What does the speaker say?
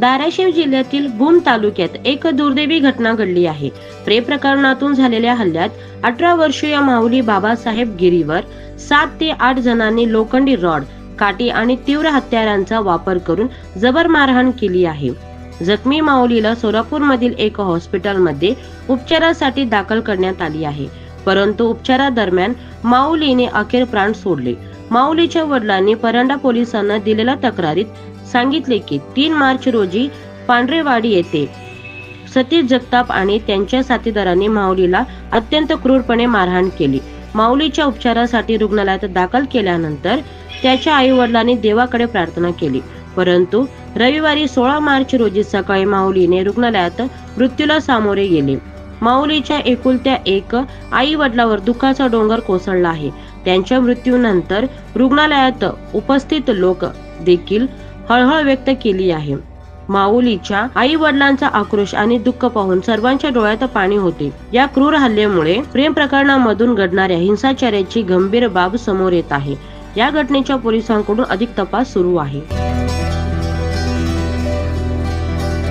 धाराशिव जिल्ह्यातील भूम तालुक्यात एक दुर्दैवी घटना घडली आहे. प्रे प्रकरणातून झालेल्या हल्ल्यात अठरा वर्षीय माऊली बाबासाहेब गिरीवर सात ते आठ जणांनी लोखंडी रॉड काठी आणि तीव्र हत्यारांचा वापर करून जबर मारहाण केली आहे. जखमी माऊलीला सोलापूरमधील एक हॉस्पिटलमध्ये उपचारासाठी दाखल करण्यात आली आहे. परंतु उपचारादरम्यान माऊलीने अखेर प्राण सोडले. माऊलीच्या वडिलांनी परंडा पोलिसांना दिलेल्या तक्रारीत सांगितले की तीन मार्च रोजी पांढरेवाडी येथे सतीश जगताप आणि त्यांच्या साथीदारांनी माऊलीला अत्यंत क्रूरपणे मारहाण केली. माऊलीच्या उपचारासाठी रुग्णालयात दाखल केल्यानंतर त्याच्या आई वडिलांनी देवाकडे प्रार्थना केली. परंतु रविवारी सोळा मार्च रोजी सकाळी माऊलीने रुग्णालयात मृत्यूला सामोरे गेले. माऊलीच्या एकुलत्या एक आई वडिलावर दुःखाचा डोंगर कोसळला आहे. त्यांच्या मृत्यूनंतर रुग्णालयात उपस्थित लोक देखील हळहळ व्यक्त केली आहे. माऊलीच्या आई वडिलांचा आक्रोश आणि दुःख पाहून सर्वांच्या डोळ्यात पाणी होते. या क्रूर हल्ल्यामुळे प्रेम प्रकरणामधून घडणाऱ्या हिंसाचाराची गंभीर बाब समोर येत आहे. या घटनेच्या पोलिसांकडून अधिक तपास सुरू आहे.